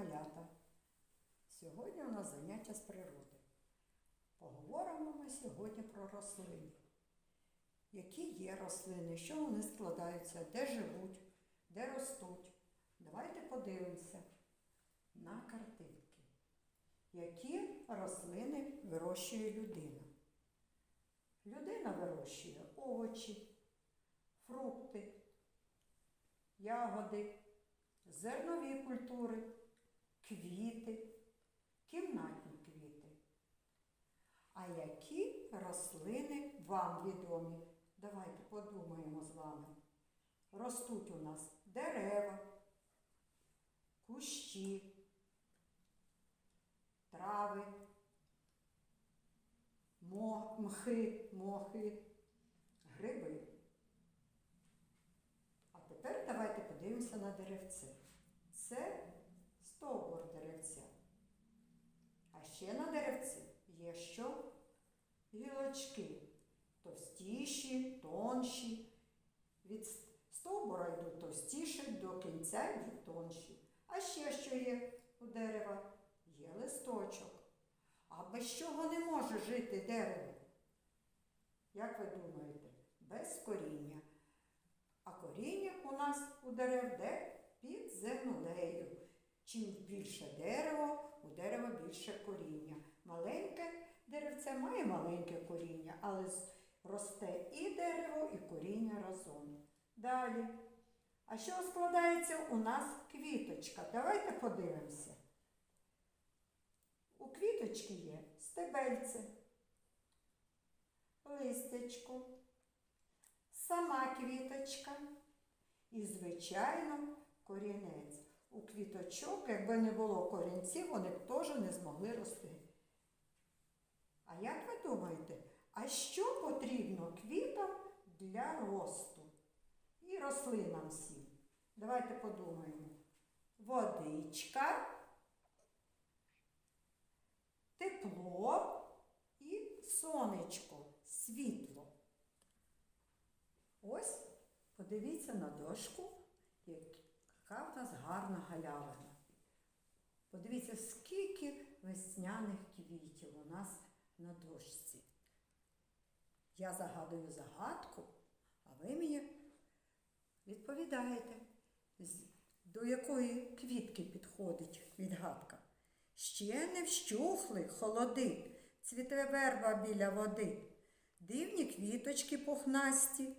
малята! Сьогодні у нас заняття з природи. Поговоримо ми сьогодні про рослини. Які є рослини, що вони складаються, де живуть, де ростуть. Давайте подивимося на картинки. Які рослини вирощує людина? Людина вирощує овочі, фрукти, ягоди, зернові культури, квіти, кімнатні квіти. А які рослини вам відомі? Давайте подумаємо з вами. Ростуть у нас дерева, кущі, трави, мхи, мохи, гриби. А тепер давайте подивимося на деревце. Це стовбур деревця. А ще на деревці є що? Гілочки. Товстіші, тонші. Від стовбура йдуть товстіші, до кінця йдуть тонші. А ще що є у дерева? Є листочок. А без чого не може жити дерево? Як ви думаєте? Без коріння. А коріння у нас у дерев де? Під землею. Чим більше дерево, у дерева більше коріння. Маленьке деревце має маленьке коріння, але росте і дерево, і коріння разом. Далі. А що складається у нас квіточка? Давайте подивимося. У квіточки є стебельце, листячко, сама квіточка і, звичайно, корінець. У квіточок, якби не було корінців, вони б теж не змогли рости. А як ви думаєте, а що потрібно квітам для росту? І рослинам всім? Давайте подумаємо. Водичка, тепло і сонечко, світло. Ось подивіться на дошку, яка в нас гарна галявина. Подивіться, скільки весняних квітів у нас на дошці. Я загадую загадку, а ви мені відповідаєте, до якої квітки підходить відгадка. Ще не вщухли холоди, цвіте верба біля води. Дивні квіточки пухнасті,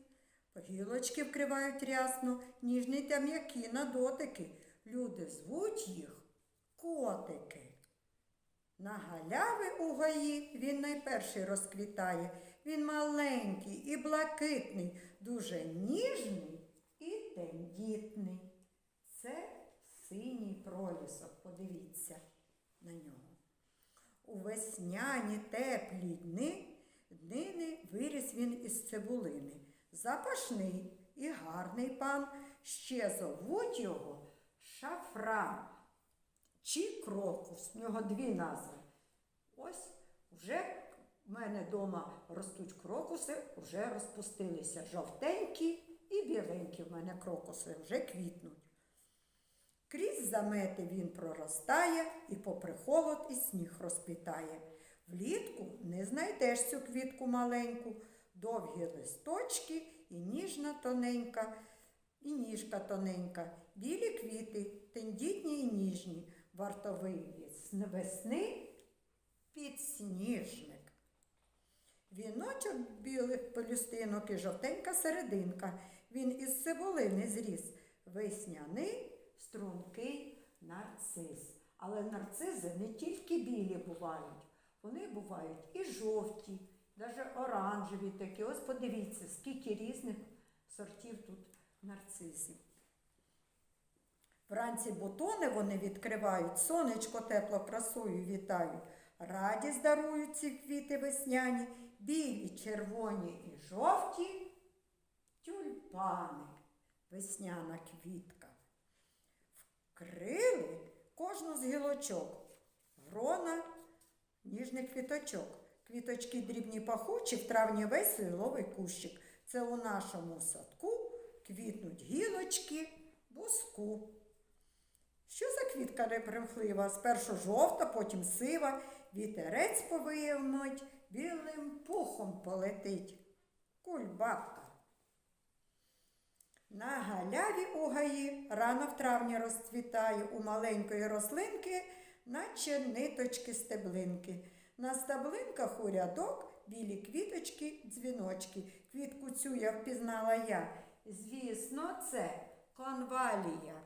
гілочки вкривають рясно, ніжні та м'які на дотики. Люди звуть їх котики. На галяви у гаї він найперший розквітає. Він маленький і блакитний, дуже ніжний і тендітний. Це синій пролісок, подивіться на нього. У весняні теплі дни днини виріс він із цибулини. Запашний і гарний пан, ще зовуть його шафран чи крокус. В нього дві назви. Ось вже в мене вдома ростуть крокуси, вже розпустилися жовтенькі і біленькі в мене крокуси, вже квітнуть. Крізь замети він проростає і попри холод і сніг розквітає. Влітку не знайдеш цю квітку маленьку, довгі листочки і ніжна тоненька, і ніжка тоненька, білі квіти, тендітні і ніжні, вартовий від весни підсніжник. Віночок білих пелюстинок і жовтенька серединка. Він із цибулини зріс. Весняний стрункий нарцис. Але нарцизи не тільки білі бувають, вони бувають і жовті, навіть оранжеві такі. Ось подивіться, скільки різних сортів тут нарцисів. Вранці бутони вони відкривають, сонечко тепло красою вітають. Радість дарують ці квіти весняні, білі, червоні і жовті тюльпани, весняна квітка. Вкрили кожну з гілочок, грона ніжних квіточок. Квіточки дрібні пахучі, в травні весь лиловий кущик. Це у нашому садку квітнуть гілочки буску. Що за квітка непримхлива, спершу жовта, потім сива, вітерець повиявмить, білим пухом полетить. Кульбабка. На галяві у гаї рано в травні розцвітає у маленької рослинки, наче ниточки стеблинки. На стеблинках у рядок білі квіточки, дзвіночки. Квітку цю я впізнала я. Звісно, це конвалія.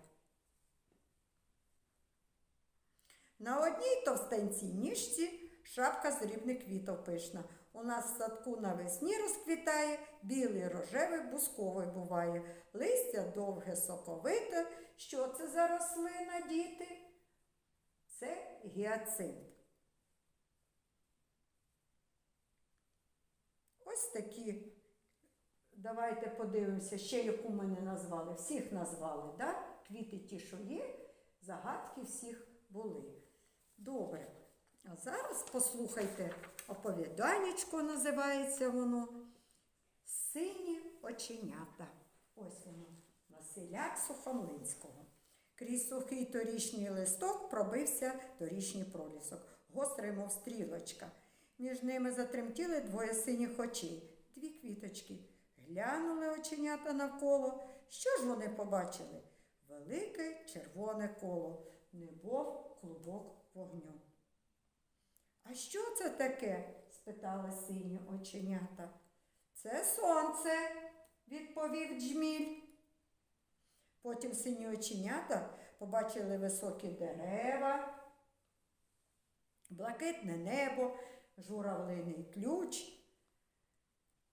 На одній товстенцій ніжці шапка з рібних квітів пишна. У нас в садку навесні розквітає, білий рожевий бусковий буває. Листя довге соковите. Що це за рослина, діти? Це гіацинт. Ось такі. Давайте подивимося, ще яку ми не назвали. Всіх назвали, да? Квіти ті, що є, загадки всіх були. Добре. А зараз послухайте оповіданечко називається воно Сині оченята. Ось воно. Василя Сухомлинського. Крізь сухий торічній листок пробився торічній пролісок. Гострий, мов стрілочка. Між ними затремтіли двоє синіх очей, дві квіточки. Глянули оченята навколо. Що ж вони побачили? Велике червоне коло, небов клубок вогню. А що це таке? спитали сині оченята. Це сонце, відповів джміль. Потім сині оченята побачили високі дерева, блакитне небо, журавлиний ключ.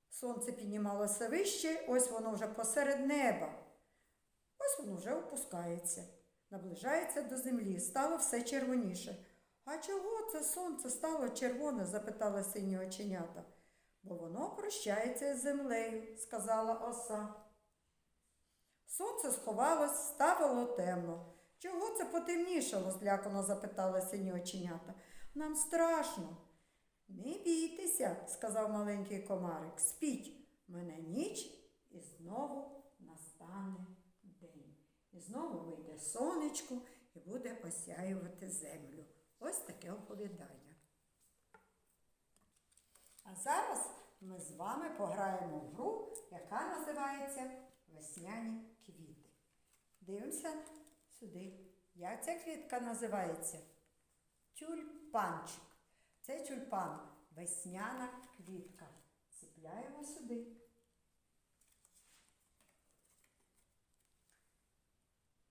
Сонце піднімалося вище, ось воно вже посеред неба. Ось воно вже опускається, наближається до землі, стало все червоніше. А чого це сонце стало червоне? запитали сині оченята. Бо воно прощається з землею, сказала оса. Сонце сховалось, ставало темно. Чого це потемнішало? злякано запитали сині оченята. Нам страшно. Не бійтеся, сказав маленький комарик. Спіть, мене ніч і знову настане день. І знову вийде сонечко і буде осяювати землю. Ось таке оповідання. А зараз ми з вами пограємо в гру, яка називається Весняні квіти. Дивимося сюди. Як ця квітка називається? Тюльпанчик. Це тюльпан, весняна квітка. Ціпляємо сюди.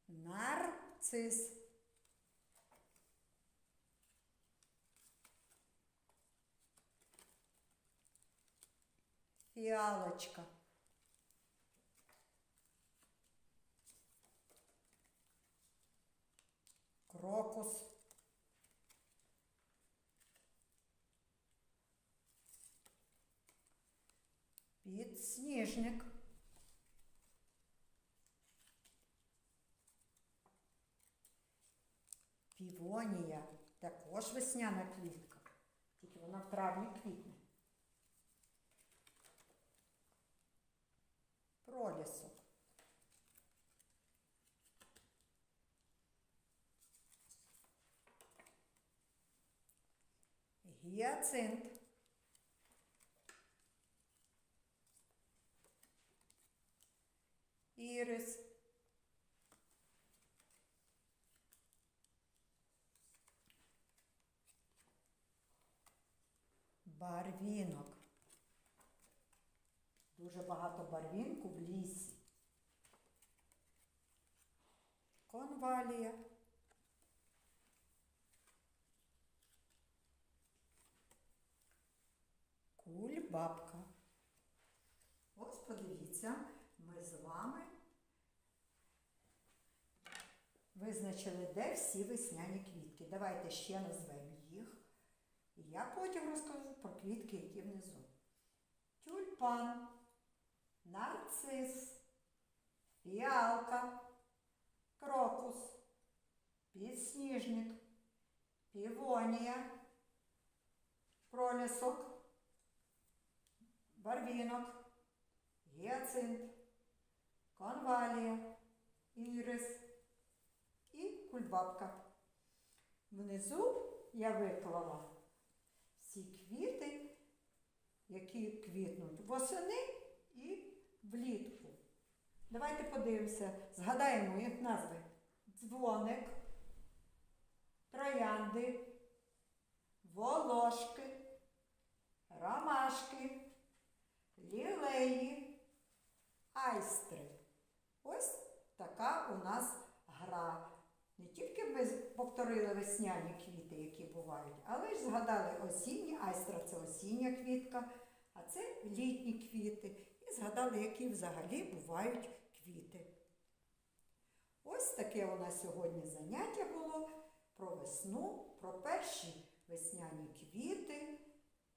Нарцис. Фіалочка. Крокус. Підсніжник. Півонія. Також весняна квітка. Тільки вона в травні квітне. Пролісок. Гіацинт. Ірис. Барвінок. Дуже багато барвінку в лісі. Конвалія. Кульбабка. Ось подивіться, ми з вами визначили, де всі весняні квітки. Давайте ще назвемо їх. І я потім розкажу про квітки, які внизу. Тюльпан, нарцис, фіалка, крокус, підсніжник, півонія, пролісок, барвінок, гіацинт, конвалія, ірис кульбабка. Внизу я виклала всі квіти, які квітнуть восени і влітку. Давайте подивимося, згадаємо їх назви. Дзвоник, троянди, волошки, ромашки, лілеї, айстри. Ось така у нас гра. Не тільки ми повторили весняні квіти, які бувають, але ж згадали осінні, айстра це осіння квітка, а це літні квіти. І згадали, які взагалі бувають квіти. Ось таке у нас сьогодні заняття було про весну, про перші весняні квіти.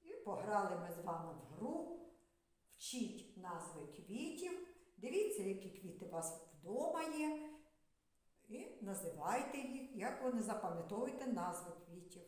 І пограли ми з вами в гру. Вчіть назви квітів. Дивіться, які квіти у вас вдома є. І називайте їх, як вони запам'ятовуйте назви квітів.